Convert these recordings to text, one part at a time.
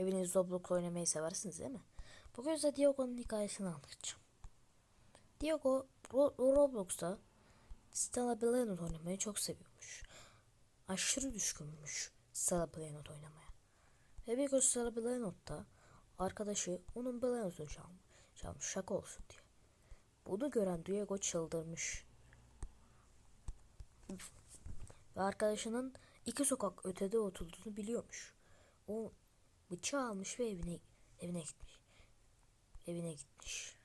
Hepiniz Roblox oynamayı seversiniz değil mi? Bugün size Diogo'nun hikayesini anlatacağım. Diogo Ro- Roblox'ta Stella Planet oynamayı çok seviyormuş. Aşırı düşkünmüş Stella Planet oynamaya. Ve bir gün Stella Planet'ta arkadaşı onun Planet'ını çalmış, çalmış şaka olsun diye. Bunu gören Diego çıldırmış. Ve arkadaşının iki sokak ötede oturduğunu biliyormuş. O bıçağı almış ve evine evine gitmiş. Evine gitmiş.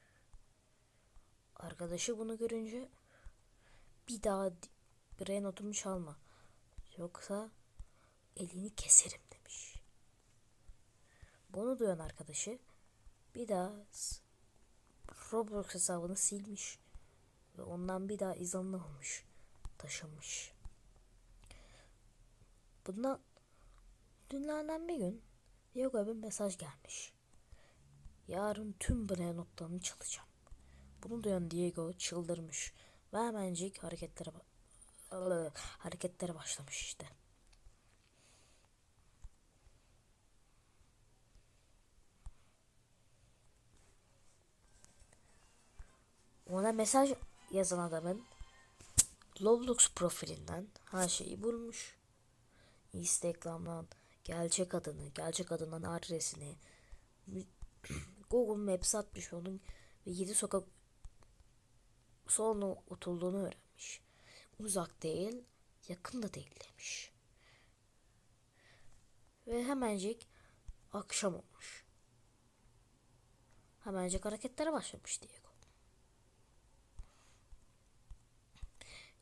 Arkadaşı bunu görünce bir daha notumu çalma. Yoksa elini keserim demiş. Bunu duyan arkadaşı bir daha Roblox hesabını silmiş ve ondan bir daha iz alınamamış. Taşınmış. Bundan günlerden bir gün Diego'ya bir mesaj gelmiş. Yarın tüm Brain notlarını çalacağım. Bunu duyan Diego çıldırmış ve hemencik hareketlere hareketlere başlamış işte. Ona mesaj yazan adamın Roblox profilinden her şeyi bulmuş. Instagram'dan gerçek adını, gerçek adının adresini Google Maps atmış onun ve 7 sokak sonra oturduğunu öğrenmiş. Uzak değil, yakın da değil demiş. Ve hemencik akşam olmuş. Hemencik hareketlere başlamış Diego.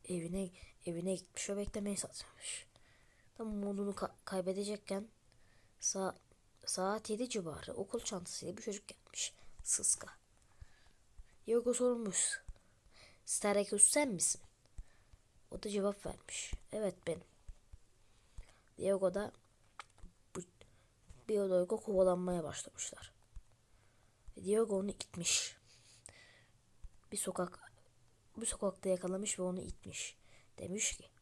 Evine evine gitmiş ve beklemeye çalışmış. Tam umudunu ka- kaybedecekken sa saat 7 civarı okul çantasıyla bir çocuk gelmiş. Sıska. Diego sormuş. Starekus sen misin? O da cevap vermiş. Evet benim. Diego da bu, Diego kovalanmaya başlamışlar. Diego onu itmiş. Bir sokak bir sokakta yakalamış ve onu itmiş. Demiş ki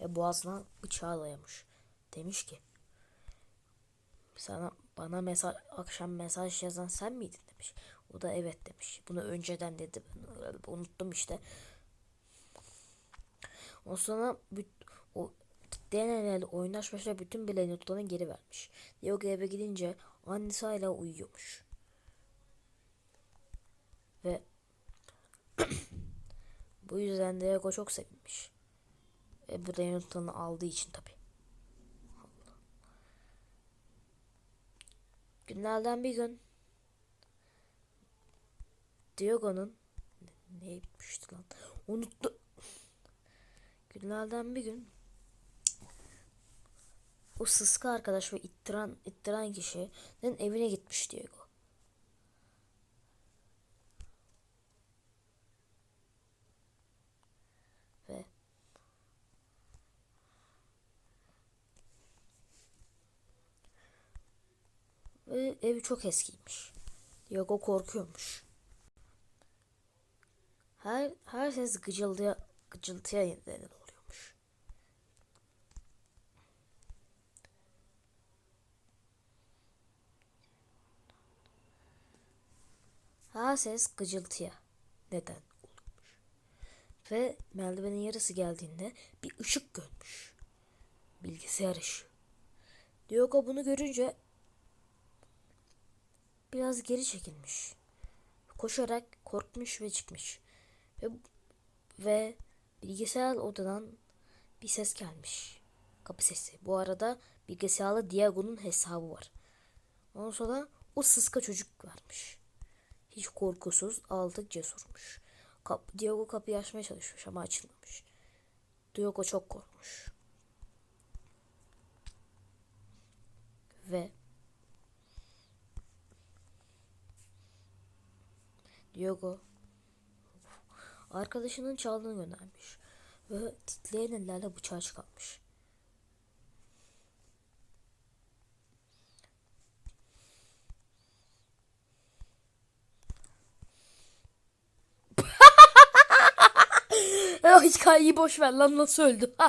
ve boğazına bıçağı dayamış. Demiş ki sana bana mesaj akşam mesaj yazan sen miydin demiş. O da evet demiş. Bunu önceden dedi. Unuttum işte. O sonra o denenel oynaşmışlar bütün tutanı geri vermiş. Diego eve gidince annesi hala uyuyormuş. Ve bu yüzden Diego çok sevinmiş. Ve bu aldığı için tabi. Günlerden bir gün Diego'nun ne yapmıştı lan? Unuttu. Günlerden bir gün o sıska arkadaş ve ittiren, ittiren kişinin evine gitmiş Diego. Ve ve ev çok eskiymiş. Diego korkuyormuş. Her her ses gıcıltıya gıcıltıya neden oluyormuş. Her ses gıcıltıya neden oluyormuş. Ve merdivenin yarısı geldiğinde bir ışık görmüş. Bilgisayar ışığı. Diogo bunu görünce biraz geri çekilmiş. Koşarak korkmuş ve çıkmış. Ve, ve bilgisayar odadan bir ses gelmiş. Kapı sesi. Bu arada bilgisayarda Diego'nun hesabı var. Ondan sonra o sıska çocuk varmış. Hiç korkusuz, aldık cesurmuş. Kap Diogo kapıyı açmaya çalışmış ama açılmamış. Diogo çok korkmuş. Ve Diogo arkadaşının çaldığını göndermiş ve titreyen ellerle bıçağı çıkartmış. Hikayeyi boş ver lan nasıl öldü?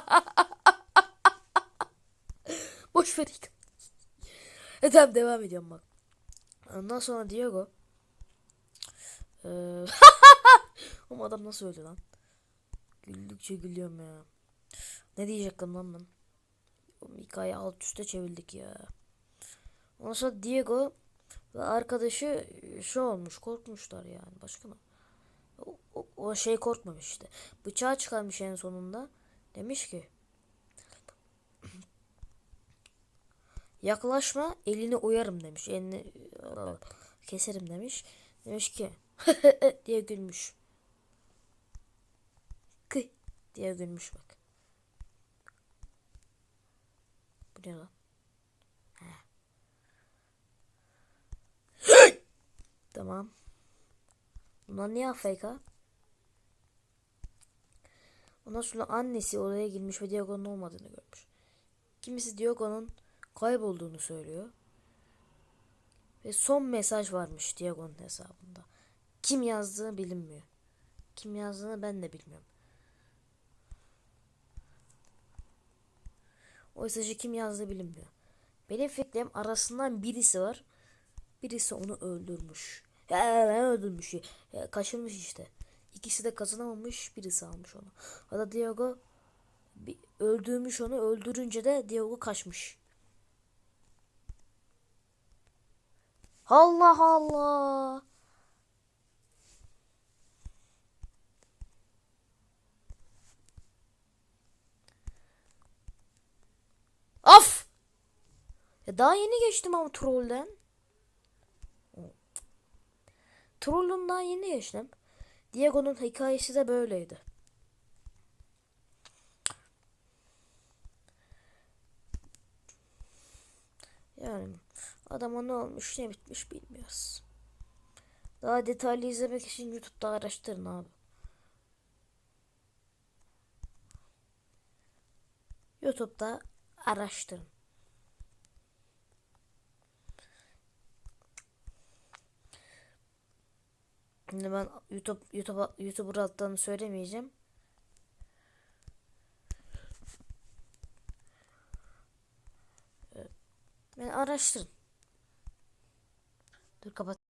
boş ver. E tamam devam ediyorum bak. Ondan sonra Diego. Eee Ama adam nasıl öldü lan? Güldükçe gülüyorum ya. Ne diyecektim lan ben? Oğlum alt üste çevirdik ya. Ondan sonra Diego ve arkadaşı şey olmuş korkmuşlar yani başka ne? O, o, o şey korkmamış işte. Bıçağı çıkarmış en sonunda. Demiş ki Yaklaşma elini oyarım demiş. Elini keserim demiş. Demiş ki diye gülmüş. Kı diye gülmüş bak. Bu ne lan? Tamam. Bunlar niye AFK? Ondan sonra annesi oraya girmiş ve Diego'nun olmadığını görmüş. Kimisi Diego'nun kaybolduğunu söylüyor. Ve son mesaj varmış Diego'nun hesabında. Kim yazdığını bilinmiyor. Kim yazdığını ben de bilmiyorum. O mesajı kim yazdığı bilinmiyor. Benim fikrim arasından birisi var. Birisi onu öldürmüş. Ya öldürmüş. Ya, kaçırmış işte. İkisi de kazanamamış. Birisi almış onu. Da Diego bir, öldürmüş onu. Öldürünce de Diego kaçmış. Allah Allah. Of! Ya daha yeni geçtim ama trollden. Troll'un daha yeni geçtim. Diego'nun hikayesi de böyleydi. Yani adama ne olmuş ne bitmiş bilmiyoruz. Daha detaylı izlemek için YouTube'da araştırın abi. YouTube'da araştırın. Şimdi ben YouTube YouTube YouTuber adlarını söylemeyeceğim. Ben araştırın. Dur kapat.